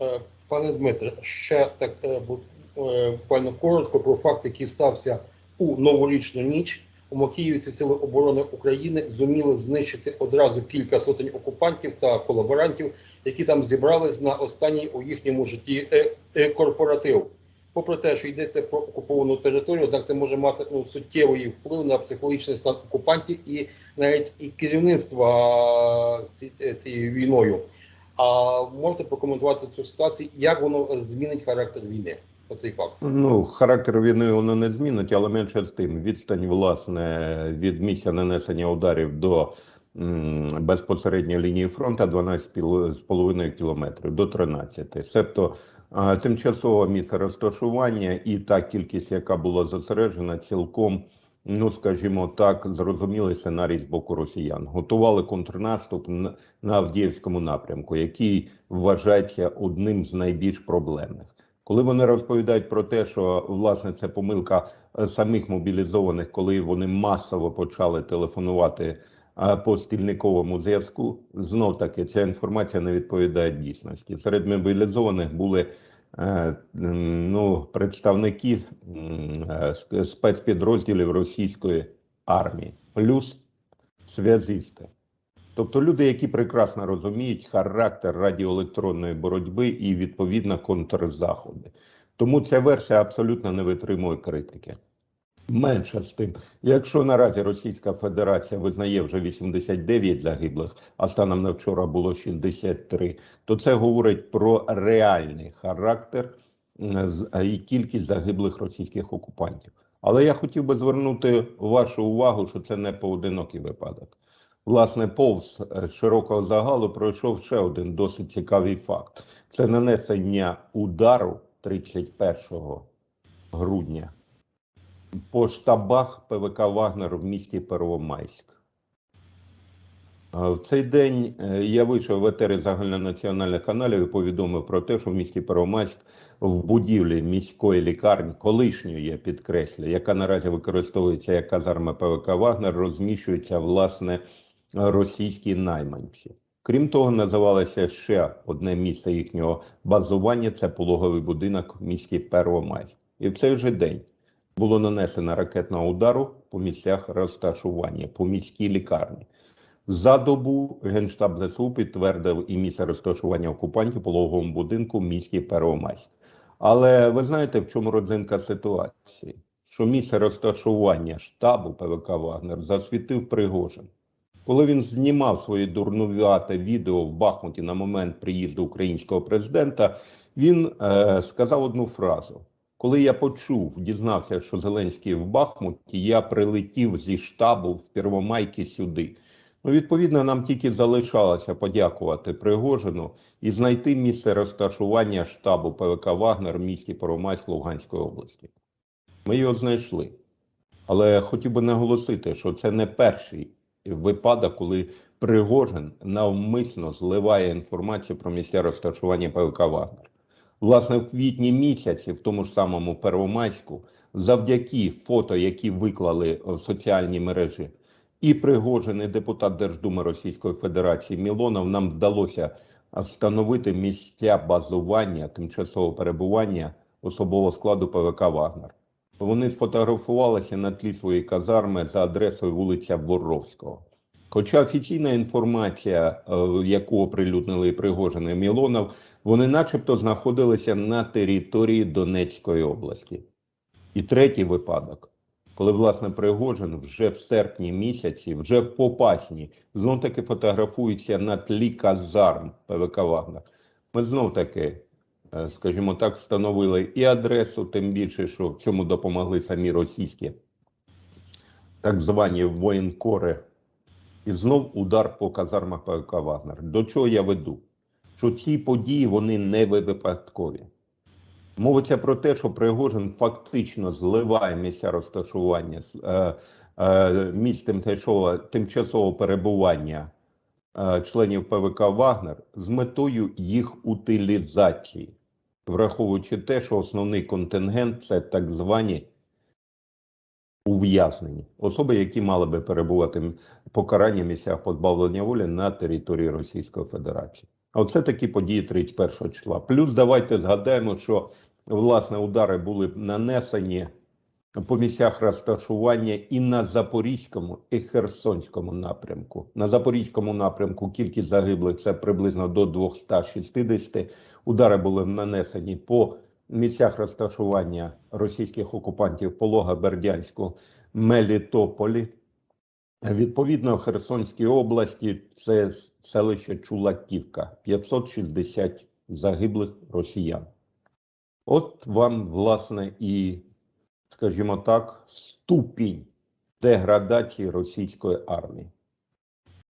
Е, Пане Дмитре, ще так е, е, буквально коротко про факт, який стався у новорічну ніч. У Макіївці Сили оборони України зуміли знищити одразу кілька сотень окупантів та колаборантів, які там зібрались на останній у їхньому житті корпоратив. Попри те, що йдеться про окуповану територію, однак це може мати ну, суттєвий вплив на психологічний стан окупантів і навіть і керівництва ці- цією війною. А можете прокоментувати цю ситуацію, як воно змінить характер війни? Оцей факт. Ну, характер війни воно не змінить, але менше з тим. Відстань, власне, від місця нанесення ударів до безпосередньої лінії фронту 12,5 кілометрів до 13. Себто тимчасове місце розташування і та кількість, яка була зосереджена, цілком, ну скажімо так, зрозумілий сценарій з боку росіян. Готували контрнаступ на, Авдіївському напрямку, який вважається одним з найбільш проблемних. Коли вони розповідають про те, що власне це помилка е, самих мобілізованих, коли вони масово почали телефонувати е, по стільниковому зв'язку, знов таки ця інформація не відповідає дійсності. Серед мобілізованих були ну, представники е, сп- спецпідрозділів російської армії, плюс зв'язисти. Тобто люди, які прекрасно розуміють характер радіоелектронної боротьби і відповідно контрзаходи. Тому ця версія абсолютно не витримує критики. Менше з тим, якщо наразі Російська Федерація визнає вже 89 загиблих, а станом на вчора було 63, то це говорить про реальний характер і кількість загиблих російських окупантів. Але я хотів би звернути вашу увагу, що це не поодинокий випадок. Власне, повз е, широкого загалу пройшов ще один досить цікавий факт: це нанесення удару 31 грудня по штабах ПВК Вагнер в місті Первомайськ. Е, В цей день е, я вийшов в етери загальнонаціональних каналів і повідомив про те, що в місті Первомайськ в будівлі міської лікарні, колишньої я підкреслю, яка наразі використовується як казарма ПВК Вагнер, розміщуються власне російські найманці. Крім того, називалося ще одне місце їхнього базування це пологовий будинок в місті Первомайськ. І в цей же день було нанесено ракетного удару по місцях розташування, по міській лікарні. За добу Генштаб ЗСУ підтвердив і місце розташування окупантів пологовому будинку місті Первомайськ. Але ви знаєте, в чому родзинка ситуації? Що місце розташування штабу ПВК Вагнер засвітив Пригожин. Коли він знімав своє дурнувате відео в Бахмуті на момент приїзду українського президента, він е, сказав одну фразу: коли я почув, дізнався, що Зеленський в Бахмуті, я прилетів зі штабу в Первомайки сюди. Ну, відповідно, нам тільки залишалося подякувати Пригожину і знайти місце розташування штабу ПВК Вагнер в місті Первомайськ Луганської області. Ми його знайшли. Але хотів би наголосити, що це не перший випадок, коли Пригожин навмисно зливає інформацію про місця розташування ПВК Вагнер. Власне, в квітні місяці, в тому ж самому Первомайську, завдяки фото, які виклали в соціальні мережі, і Пригожин, і депутат Держдуми Російської Федерації Мілонов, нам вдалося встановити місця базування, тимчасового перебування особового складу ПВК Вагнер. Вони сфотографувалися на тлі своєї казарми за адресою вулиця Боровського. Хоча офіційна інформація, е, яку оприлюднили Пригожин і Мілонов, вони начебто знаходилися на території Донецької області. І третій випадок, коли власне Пригожин вже в серпні місяці, вже в Попасні, знов таки фотографується на тлі казарм ПВК Вагнер. Ми знов таки, е, скажімо так, встановили і адресу, тим більше, що в цьому допомогли самі російські так звані воєнкори. І знов удар по казармах ПВК Вагнер. До чого я веду? Що ці події вони не випадкові. Мовиться про те, що Пригожин фактично зливає місця розташування е, е, місць тимчасового, тимчасового перебування е, членів ПВК Вагнер з метою їх утилізації, враховуючи те, що основний контингент це так звані ув'язнені особи, які мали би перебувати покарання в місцях позбавлення волі на території Російської Федерації. А Оце такі події 31 числа. Плюс давайте згадаємо, що власне удари були нанесені по місцях розташування і на Запорізькому і Херсонському напрямку. На Запорізькому напрямку кількість загиблих це приблизно до 260. Удари були нанесені по місцях розташування російських окупантів Полога, Бердянську, Мелітополі. Відповідно, в Херсонській області це селище Чулаківка, 560 загиблих росіян. От вам, власне, і, скажімо так, ступінь деградації російської армії.